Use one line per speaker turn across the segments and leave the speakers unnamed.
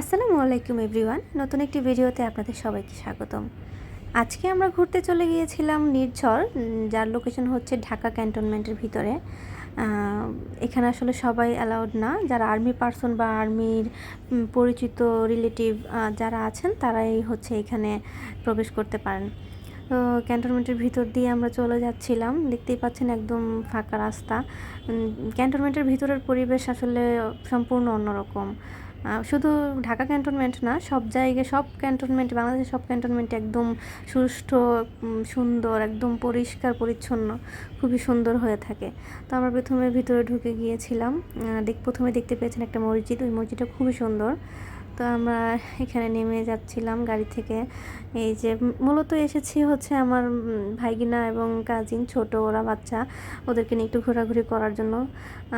আসসালামু আলাইকুম এভরিওয়ান, নতুন একটি ভিডিওতে আপনাদের সবাইকে স্বাগতম। আজকে আমরা ঘুরতে চলে গিয়েছিলাম নির্ঝর যার লোকেশন হচ্ছে ঢাকা ক্যান্টনমেন্টের ভিতরে। এখানে আসলে সবাই অ্যালাউড না। যারা আর্মি পার্সন বা আর্মির পরিচিত রিলেটিভ যারা আছেন, তারাই হচ্ছে এখানে প্রবেশ করতে পারেন। তো ক্যান্টনমেন্টের ভিতর দিয়ে আমরা চলে যাচ্ছিলাম। দেখতেই পাচ্ছেন একদম ফাঁকা রাস্তা। ক্যান্টনমেন্টের ভিতরের পরিবেশ আসলে সম্পূর্ণ অন্যরকম। শুধু ঢাকা ক্যান্টনমেন্ট না, সব জায়গায়, সব ক্যান্টনমেন্ট, বাংলাদেশের সব ক্যান্টনমেন্ট একদম সুষ্ঠ সুন্দর, একদম পরিষ্কার, পরিচ্ছন্ন, খুবই সুন্দর হয়ে থাকে। তো আমরা প্রথমে ভিতরে ঢুকে গিয়েছিলাম। দেখ, প্রথমে দেখতে পেয়েছেন একটা মসজিদ, ওই মসজিদটা খুবই সুন্দর। তো আমরা এখানে নেমে যাচ্ছিলাম গাড়ি থেকে। এই যে মূলত এসেছি হচ্ছে আমার ভাইগিনা এবং কাজিন ছোট, ওরা বাচ্চা। ওদেরকে নিয়ে একটু ঘোরাঘুরি করার জন্য।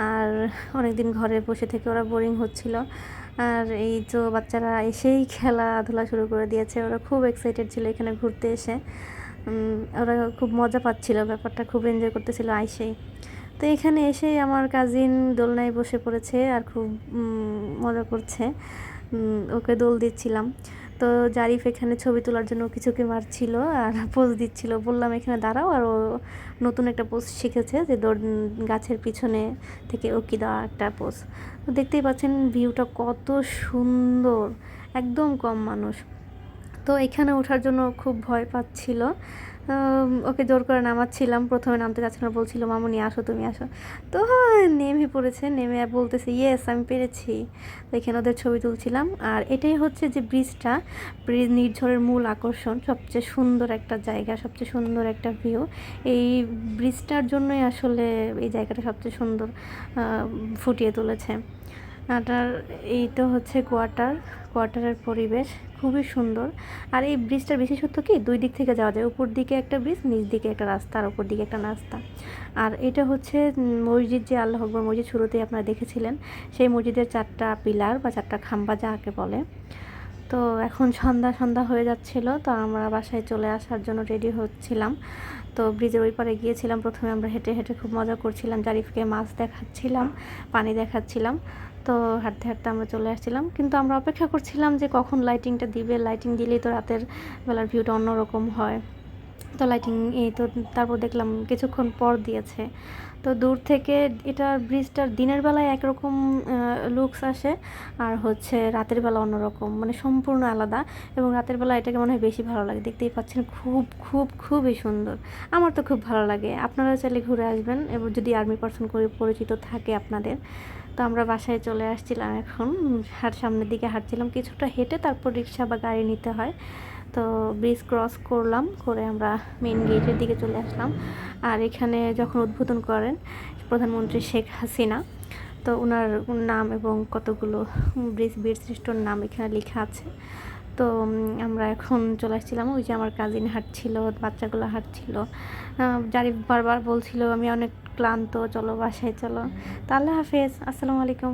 আর অনেকদিন ঘরে বসে থেকে ওরা বোরিং হচ্ছিল। আর এই তো বাচ্চারা এসেই খেলাধুলা শুরু করে দিয়েছে। ওরা খুব এক্সাইটেড ছিল এখানে ঘুরতে এসে। ওরা খুব মজা পাচ্ছিল, ব্যাপারটা খুব এনজয় করতেছিল আইসেই। তো এখানে এসেই আমার কাজিন দোলনায় বসে পড়েছে আর খুব মজা করছে। ওকে দোল দিচ্ছিলাম। তো জারিফ এখানে ছবি তোলার জন্য কিছুকে মারছিল আর পোজ দিচ্ছিল। বললাম, এখানে দাঁড়াও। আর ও নতুন একটা পোজ শিখেছে যে গাছের পিছনে থেকে ওকি দেওয়া একটা পোজ। তো দেখতেই পাচ্ছেন ভিউটা কত সুন্দর, একদম কম মানুষ। তো এখানে ওঠার জন্য খুব ভয় পাচ্ছিল। ওকে জোর করে নামাচ্ছিলাম। প্রথমে নামতে চাচ্ছিল বলছিল, মামুনি, আসো, তুমি আসো। তো নেমে পড়েছে, নেমে বলতেছে ইয়েস আমি পেরেছি। তো এখানে ওদের ছবি তুলছিলাম। আর এটাই হচ্ছে যে ব্রিজটা, ব্রিজ নির্ঝরের মূল আকর্ষণ, সবচেয়ে সুন্দর একটা জায়গা, সবচেয়ে সুন্দর একটা ভিউ এই ব্রিজটার জন্যই আসলে এই জায়গাটা সবচেয়ে সুন্দর ফুটিয়ে তুলেছে। আর এই তো হচ্ছে কোয়ার্টার কোয়ার্টারের পরিবেশ খুবই সুন্দর। আর এই ব্রিজটার বিশেষত্ব কি? দুই দিক থেকে যাওয়া যায়। উপর দিকে একটা ব্রিজ নিচ দিকে একটা রাস্তা আর উপর দিকে একটা রাস্তা আর এটা হচ্ছে মসজিদ যে আল্লাহ আকবর মসজিদ শুরুতেই আপনারা দেখেছিলেন, সেই মসজিদের চারটা পিলার বা চারটা খাম্বা যাকে বলে। তো এখন সন্ধ্যা সন্ধ্যা হয়ে যাচ্ছিল, তো আমরা বাসায় চলে আসার জন্য রেডি হচ্ছিলাম। তো ব্রিজের ওই পারে গিয়েছিলাম, প্রথমে আমরা হেঁটে হেঁটে খুব মজা করছিলাম। জারিফকে মাছ দেখাচ্ছিলাম, পানি দেখাচ্ছিলাম। তো হাঁটতে হাঁটতে আমরা চলে আসছিলাম। কিন্তু আমরা অপেক্ষা করছিলাম যে কখন লাইটিংটা দিবে। লাইটিং দিলেই তো রাতের বেলার ভিউটা অন্যরকম হয়। তো লাইটিং এই তো তারপর দেখলাম কিছুক্ষণ পর দিয়েছে। তো দূর থেকে এটা ব্রিজটার দিনের বেলায় একরকম লুকস আসে আর হচ্ছে রাতের বেলা অন্যরকম। মানে সম্পূর্ণ আলাদা এবং রাতের বেলা এটাকে মনে হয় বেশি ভালো লাগে। দেখতেই পাচ্ছেন খুব খুব, খুবই সুন্দর। আমার তো খুব ভালো লাগে। আপনারা চাইলে ঘুরে আসবেন এবং যদি আর্মি পার্সন করে পরিচিত থাকে আপনাদের। তো আমরা বাসায় চলে আসছিলাম এখন। হাট সামনের দিকে হাঁটছিলাম। কিছুটা হেঁটে তারপর রিক্সা বা গাড়ি নিতে হয়। তো ব্রিজ ক্রস করলাম, করে আমরা মেন গেটের দিকে চলে আসলাম। আর এখানে যখন উদ্বোধন করেন প্রধানমন্ত্রী শেখ হাসিনা, তো ওনার নাম এবং কতগুলো ব্রিজ বীরশ্রেষ্ঠর নাম এখানে লেখা আছে। তো আমরা এখন চলে আসছিলাম, ওই যে আমার কাজিন হাঁটছিল বাচ্চাগুলো হাঁটছিল জারিফ বারবার বলছিল, আমি অনেক ক্লান্ত, চলো বাসায় চলো। তাহলে হাফেজ, আসসালামু আলাইকুম।